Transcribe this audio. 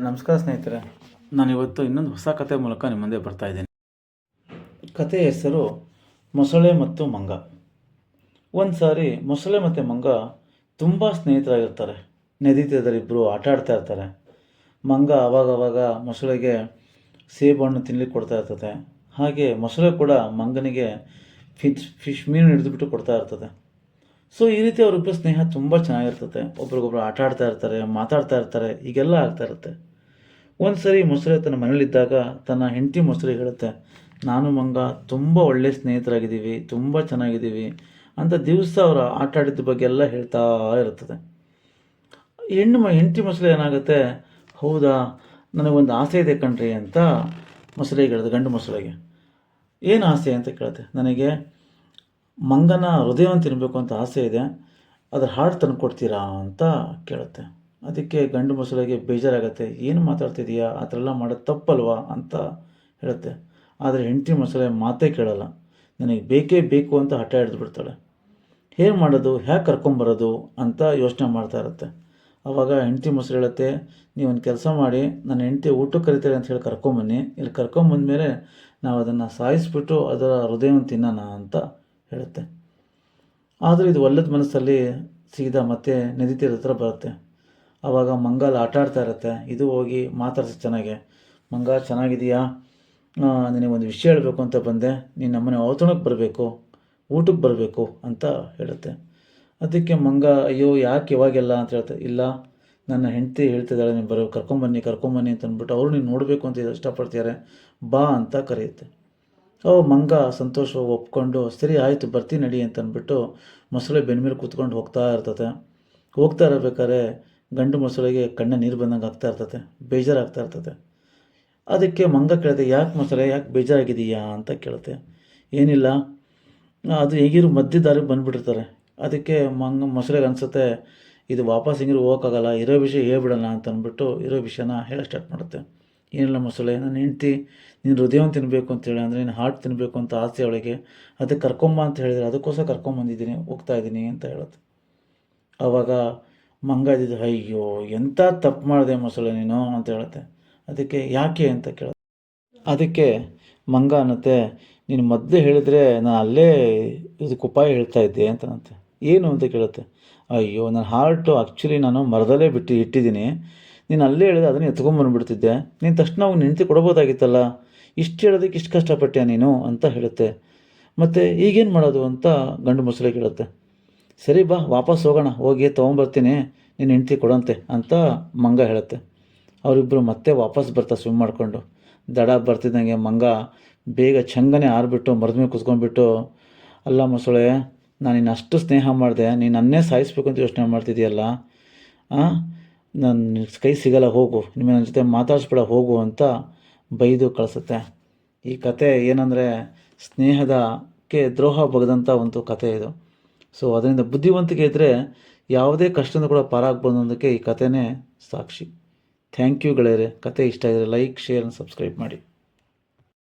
ನಮಸ್ಕಾರ ಸ್ನೇಹಿತರೆ ನಾನು ಇವತ್ತು ಇನ್ನೊಂದು ಹೊಸ ಕತೆ ಮೂಲಕ ನಿಮ್ಮ ಮುಂದೆ ಬರ್ತಾ ಇದ್ದೀನಿ. ಕಥೆಯ ಹೆಸರು ಮೊಸಳೆ ಮತ್ತು ಮಂಗ. ಒಂದು ಸಾರಿ ಮೊಸಳೆ ಮತ್ತು ಮಂಗ ತುಂಬ ಸ್ನೇಹಿತರಾಗಿರ್ತಾರೆ. ನದಿ ತೀರದಲ್ಲಿ ಇಬ್ಬರು ಆಟ ಆಡ್ತಾ ಇರ್ತಾರೆ. ಮಂಗ ಆವಾಗವಾಗ ಮೊಸಳೆಗೆ ಸೇಬು ಹಣ್ಣು ತಿನ್ಲಿಕ್ಕೆ ಕೊಡ್ತಾ ಇರ್ತದೆ ಹಾಗೆ ಮೊಸಳೆ ಕೂಡ ಮಂಗನಿಗೆ ಫಿಶ್ ಫಿಶ್ ಮೀನು ಹಿಡಿದುಬಿಟ್ಟು ಕೊಡ್ತಾ ಇರ್ತದೆ ಸೊ ಈ ರೀತಿ ಅವರಿಬ್ಬರ ಸ್ನೇಹ ತುಂಬ ಚೆನ್ನಾಗಿರ್ತದೆ. ಒಬ್ರಿಗೊಬ್ರು ಆಟ ಆಡ್ತಾ ಇರ್ತಾರೆ, ಮಾತಾಡ್ತಾ ಇರ್ತಾರೆ, ಹೀಗೆಲ್ಲ ಆಗ್ತಾ ಇರುತ್ತೆ. ಒಂದು ಸರಿ ಮೊಸರೆ ತನ್ನ ಮನೇಲಿದ್ದಾಗ ತನ್ನ ಹೆಂಡತಿ ಮೊಸರು ಹೇಳುತ್ತೆ, ನಾನು ಮಂಗ, ತುಂಬ ಒಳ್ಳೆ ಸ್ನೇಹಿತರಾಗಿದ್ದೀವಿ, ತುಂಬ ಚೆನ್ನಾಗಿದ್ದೀವಿ ಅಂತ ದಿವಸ ಅವರ ಆಟ ಆಡಿದ ಬಗ್ಗೆ ಎಲ್ಲ ಹೇಳ್ತಾ ಇರ್ತದೆ ಹೆಣ್ಣು ಮ, ಹೆಂಡತಿ ಮೊಸರು ಏನಾಗುತ್ತೆ? ಹೌದಾ, ನನಗೊಂದು ಆಸೆ ಇದೆ ಕಣ್ರಿ ಅಂತ ಮೊಸರೆ ಹೇಳಿದೆ ಗಂಡು ಮೊಸರಿಗೆ. ಏನು ಆಸೆ? ಅಂತ ಕೇಳುತ್ತೆ. ನನಗೆ ಮಂಗನ ಹೃದಯವನ್ನು ತಿನ್ನಬೇಕು ಅಂತ ಆಸೆ ಇದೆ. ಅದ್ರ ಹಾಡು ತಂದು ಕೊಡ್ತೀರಾ ಅಂತ ಕೇಳುತ್ತೆ. ಅದಕ್ಕೆ ಗಂಡು ಮೊಸಳೆಗೆ ಬೇಜಾರಾಗತ್ತೆ. ಏನು ಮಾತಾಡ್ತಿದೀಯಾ? ಆ ಥರ ಎಲ್ಲ ಮಾಡೋದು ತಪ್ಪಲ್ವಾ ಅಂತ ಹೇಳುತ್ತೆ. ಆದರೆ ಹೆಂಡತಿ ಮೊಸಳೆ ಮಾತೇ ಕೇಳಲ್ಲ. ನನಗೆ ಬೇಕೇ ಬೇಕು ಅಂತ ಹಠ ಹಿಡಿದು ಬಿಡ್ತಾಳೆ. ಹೇಗೆ ಮಾಡೋದು? ಹೇಗೆ ಕರ್ಕೊಂಬರೋದು ಅಂತ ಯೋಚನೆ ಮಾಡ್ತಾ ಇರುತ್ತೆ. ಆವಾಗ ಹೆಂಡತಿ ಮೊಸರು ಹೇಳುತ್ತೆ ಒಂದು ಕೆಲಸ ಮಾಡಿ, ನನ್ನ ಹೆಂಡತಿ ಊಟಕ್ಕೆ ಕರಿತಾರೆ ಅಂತ ಹೇಳಿ ಕರ್ಕೊಂಬನ್ನಿ ಇಲ್ಲಿ ಕರ್ಕೊಂಬಂದ್ಮೇಲೆ ನಾವು ಅದನ್ನು ಸಾಯಿಸ್ಬಿಟ್ಟು ಅದರ ಹೃದಯವನ್ನು ತಿನ್ನೋಣ ಅಂತ ಹೇಳುತ್ತೆ. ಆದರೂ ಇದು ಒಲ್ಲದ ಮನಸ್ಸಲ್ಲಿ ಸೀದಾ ಮತ್ತೆ ನದಿ ತೀರದ ಹತ್ರ ಬರುತ್ತೆ. ಆವಾಗ ಮಂಗಲ್ ಆಟ ಆಡ್ತಾ ಇರುತ್ತೆ. ಇದು ಹೋಗಿ ಮಾತಾಡ್ಸಿ ಚೆನ್ನಾಗೆ. ಮಂಗ, ಚೆನ್ನಾಗಿದೆಯಾ? ನಿನಗೆ ಒಂದು ವಿಷಯ ಹೇಳಬೇಕು ಅಂತ ಬಂದೆ. ನೀನು ನಮ್ಮನೆ ಔತಣಕ್ಕೆ ಬರಬೇಕು, ಊಟಕ್ಕೆ ಬರಬೇಕು ಅಂತ ಹೇಳುತ್ತೆ. ಅದಕ್ಕೆ ಮಂಗ, ಅಯ್ಯೋ, ಯಾಕೆ ಇವಾಗೆಲ್ಲ ಅಂತ ಹೇಳ್ತಾರೆ ಇಲ್ಲ, ನನ್ನ ಹೆಂಡತಿ ಹೇಳ್ತಿದ್ದಾಳೆ, ನೀನು ಬರೋ ಕರ್ಕೊಂಬನ್ನಿ ಕರ್ಕೊಂಬನ್ನಿ ಅಂತ ಅಂದ್ಬಿಟ್ಟು, ಅವರು ನೀನು ನೋಡಬೇಕು ಅಂತ ಇಷ್ಟಪಡ್ತಿದ್ದಾರೆ ಬಾ ಅಂತ ಕರೆಯುತ್ತೆ. ಅವ ಮಂಗ ಸಂತೋಷವಾಗಿ ಒಪ್ಕೊಂಡು, ಸರಿ, ಆಯಿತು, ಬರ್ತೀನಿ ನಡಿ ಅಂತ ಅಂದ್ಬಿಟ್ಟು ಮೊಸಳೆ ಬೆನ್ಮೇಲೆ ಕೂತ್ಕೊಂಡು ಹೋಗ್ತಾ ಇರ್ತದೆ ಹೋಗ್ತಾ ಇರಬೇಕಾದ್ರೆ ಗಂಡು ಮೊಸಳೆಗೆ ಕಣ್ಣ ನೀರು ಬಂದಂಗೆ ಆಗ್ತಾ ಇರ್ತದೆ ಬೇಜಾರಾಗ್ತಾ ಇರ್ತದೆ ಅದಕ್ಕೆ ಮಂಗ ಕೇಳಿದೆ, ಯಾಕೆ ಮೊಸಳೆ, ಯಾಕೆ ಬೇಜಾರಾಗಿದೆಯಾ ಅಂತ ಕೇಳುತ್ತೆ ಏನಿಲ್ಲ, ಅದು ಹೇಗಿರು ಮಧ್ಯದಾರಿಗೆ ಬಂದುಬಿಟ್ಟಿರ್ತಾರೆ. ಅದಕ್ಕೆ ಮಂಗ, ಮೊಸಳೆಗೆ ಅನಿಸುತ್ತೆ, ಇದು ವಾಪಸ್ ಹಿಂಗಿರು ಹೋಗೋಕ್ಕಾಗಲ್ಲ, ಇರೋ ವಿಷಯ ಹೇಳ್ಬಿಡೋಣ ಅಂತ ಅಂದ್ಬಿಟ್ಟು ಇರೋ ವಿಷಯನ ಹೇಳಕ್ಕೆ ಸ್ಟಾರ್ಟ್ ಮಾಡುತ್ತೆ. ಏನಿಲ್ಲ ಮೊಸಳೆ, ನನ್ನ ಹೆಂಡ್ತಿ ನೀನು ಹೃದಯವನ್ನು ತಿನ್ನಬೇಕು ಅಂತೇಳಿ ಅಂದರೆ ನೀನು ಹಾರ್ಟ್ ತಿನ್ನಬೇಕು ಅಂತ ಆಸೆ ಅವಳಿಗೆ, ಅದಕ್ಕೆ ಕರ್ಕೊಂಬ ಅಂತ ಹೇಳಿದರೆ ಅದಕ್ಕೋಸ್ಕರ ಕರ್ಕೊಂಬಂದಿದ್ದೀನಿ ಹೋಗ್ತಾ ಇದ್ದೀನಿ ಅಂತ ಹೇಳೋದು. ಆವಾಗ ಮಂಗ ಇದ್ದಿದ್ದು ಅಯ್ಯೋ ಎಂಥ ತಪ್ಪು ಮಾಡಿದೆ ಮೊಸಳೆ ನೀನು? ಅಂತ ಹೇಳುತ್ತೆ. ಅದಕ್ಕೆ, ಯಾಕೆ? ಅಂತ ಕೇಳುತ್ತೆ ಅದಕ್ಕೆ ಮಂಗ ಅನ್ನತ್ತೆ, ನೀನು ಮೊದಲೇ ಹೇಳಿದರೆ ನಾನು ಅಲ್ಲೇ ಇದಕ್ಕೆ ಉಪಾಯ ಹೇಳ್ತಾ ಇದ್ದೆ ಅಂತನಂತೆ ಏನು ಅಂತ ಕೇಳುತ್ತೆ. ಅಯ್ಯೋ, ನನ್ನ ಹಾರ್ಟು ಆ್ಯಕ್ಚುಲಿ ನಾನು ಮರದಲ್ಲೇ ಬಿಟ್ಟು, ಇಟ್ಟಿದ್ದೀನಿ. ನೀನು ಅಲ್ಲೇ ಹೇಳಿದ್ರೆ ಅದನ್ನು ಎತ್ಕೊಂಬಂದ್ಬಿಡ್ತಿದ್ದೆ ನೀನು ತಕ್ಷಣ ಅವ್ನು ನಿಂತು ಕೊಡ್ಬೋದಾಗಿತ್ತಲ್ಲ? ಇಷ್ಟು ಹೇಳೋದಕ್ಕೆ ಇಷ್ಟು ಕಷ್ಟಪಟ್ಟೆ ನೀನು? ಅಂತ ಹೇಳುತ್ತೆ. ಮತ್ತು ಈಗೇನು ಮಾಡೋದು ಅಂತ ಗಂಡು ಮೊಸಳೆ ಕೇಳುತ್ತೆ. ಸರಿ ಬಾ, ವಾಪಸ್ ಹೋಗೋಣ. ಹೋಗಿ ತೊಗೊಂಬರ್ತೀನಿ. ನೀನು ಹೆಂಡ್ತಿ ಕೊಡಂತೆ ಅಂತ ಮಂಗ ಹೇಳುತ್ತೆ. ಅವರಿಬ್ಬರು ಮತ್ತೆ ವಾಪಸ್ ಬರ್ತಾ ಸ್ವಿಮ್ ಮಾಡಿಕೊಂಡು. ದಡ ಬರ್ತಿದ್ದಂಗೆ ಮಂಗ ಬೇಗ ಚಂಗನೆ ಆರ್ಬಿಟ್ಟು ಮರದ್ಮೇಲೆ ಕುತ್ಕೊಂಡ್ಬಿಟ್ಟು, ಅಲ್ಲ ಮೊಸಳೆ, ನಾನು ನಿನ್ನ ಸ್ನೇಹ ಮಾಡಿದೆ. ನೀನು ನನ್ನೇ ಸಾಯಿಸ್ಬೇಕು ಅಂತ ಯೋಚನೆ ಮಾಡ್ತಿದ್ದೀಯಲ್ಲ? ನನ್ನ ಕೈ ಸಿಗಲ್ಲ, ಹೋಗು. ನಿಮ್ಮ ನನ್ನ ಜೊತೆ ಮಾತಾಡಿಸ್ಬೇಡ, ಹೋಗು ಅಂತ ಬೈದು ಕಳಿಸುತ್ತೆ. ಈ ಕತೆ ಏನಂದರೆ, ಸ್ನೇಹದಕ್ಕೆ ದ್ರೋಹ ಬಗೆದಂಥ ಒಂದು ಕತೆ ಇದು. ಸೊ ಅದರಿಂದ ಬುದ್ಧಿವಂತಿಕೆ ಇದ್ದರೆ ಯಾವುದೇ ಕಷ್ಟದಿಂದ ಕೂಡ ಪಾರಾಗ್ಬೋದು ಅನ್ನೋದಕ್ಕೆ ಈ ಕಥೆನೇ ಸಾಕ್ಷಿ. ಥ್ಯಾಂಕ್ ಯು ಗೆಳೆಯರೆ ಕತೆ ಇಷ್ಟ ಇದ್ದರೆ ಲೈಕ್ ಶೇರ್ ಸಬ್ಸ್ಕ್ರೈಬ್ ಮಾಡಿ.